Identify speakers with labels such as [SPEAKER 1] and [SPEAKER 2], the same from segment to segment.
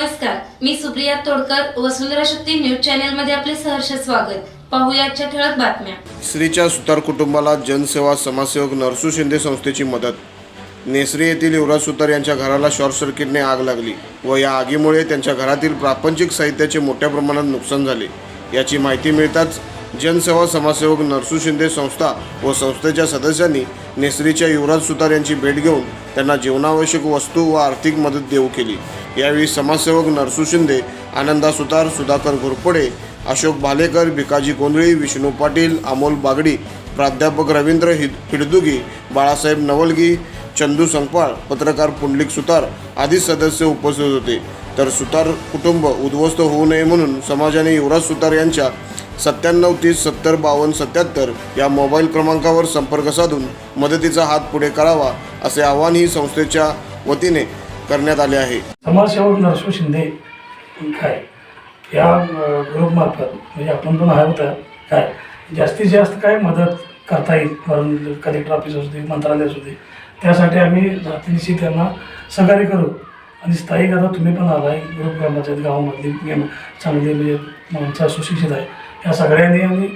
[SPEAKER 1] नमस्कार मी Supriya Todkar Vasundhara Shakti news channel मध्ये आपले सहर्ष स्वागत. पाहुयाच्या ठळक बातम्या.
[SPEAKER 2] श्रीच्या सुतार कुटुंबाला जनसेवा समाजसेवक नरसू शिंदे संस्थेची मदत. नेसरी येथील युवराज सुतार यांच्या घराला शॉर्ट सर्किटने आग लागली व या आगीमुळे त्यांच्या घरातील प्रापंचिक साहित्याचे मोठ्या प्रमाणात नुकसान झाले. याची माहिती मिळताच जनसेवा समाजसेवक नरसू शिंदे संस्था व संस्थेच्या सदस्यांनी नेसरीच्या युवराज सुतार यांची भेट घेऊन त्यांना जीवनावश्यक वस्तू व आर्थिक मदत देऊ केली. यावेळी समाजसेवक नरसू शिंदे आनंदा सुतार सुधाकर घोरपडे अशोक भालेकर भिकाजी कोंदळी विष्णू पाटील अमोल बागडी प्राध्यापक रवींद्र हिद हिडदुगी बाळासाहेब नवलगी चंदू संपाळ पत्रकार पुंडलिक सुतार आदी सदस्य उपस्थित होते. तर सुतार कुटुंब उद्ध्वस्त होऊ नये म्हणून समाजाने युवराज सुतार यांच्या सत्त्याण्णव तीस सत्तर बावन्न सत्याहत्तर या मोबाईल क्रमांकावर संपर्क साधून मदतीचा हात पुढे करावा असे आवाहन ही संस्थेच्या वतीने करण्यात आले आहे.
[SPEAKER 3] समाजसेवक नरसू शिंदे काय? या ग्रुपमार्फत म्हणजे आपण पण आहे होता काय? जास्तीत जास्त काय मदत करता येईल? म्हणून कलेक्टर ऑफिस असू दे मंत्रालय असू दे त्यासाठी आम्ही जातीनिशी त्यांना सहकार्य करू. आणि स्थायिक आता तुम्ही पण आलाय ग्रुप ग्रामपंचायत गावामधली गेम चांगली म्हणजे माणसं सुशिक्षित आहे. या सगळ्यांनी आणि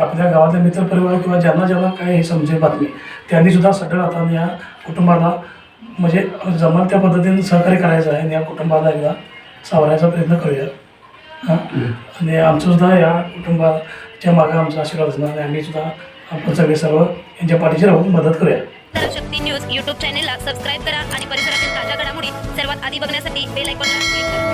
[SPEAKER 3] आपल्या गावातल्या मित्रपरिवार किंवा ज्यांना ज्यांना काय हे समजेल बातमी त्यांनीसुद्धा सगळं आता या कुटुंबाला म्हणजे जमल त्या पद्धतीने सहकार्य करायचं आहे आणि या कुटुंबाला एकदा सावरायचा प्रयत्न करूया. हां? आणि आमचंसुद्धा या कुटुंबाच्या मागं आमचा आशीर्वाद असणार आणि आम्हीसुद्धा आपण सगळे सर्व यांच्या पाठीशी राहून मदत करूया.
[SPEAKER 4] शक्ती न्यूज यूट्यूब चॅनेलला सबस्क्राईब करा आणि परिसरातील ताज्या बघण्यासाठी बेल आयकॉनला क्लिक करा.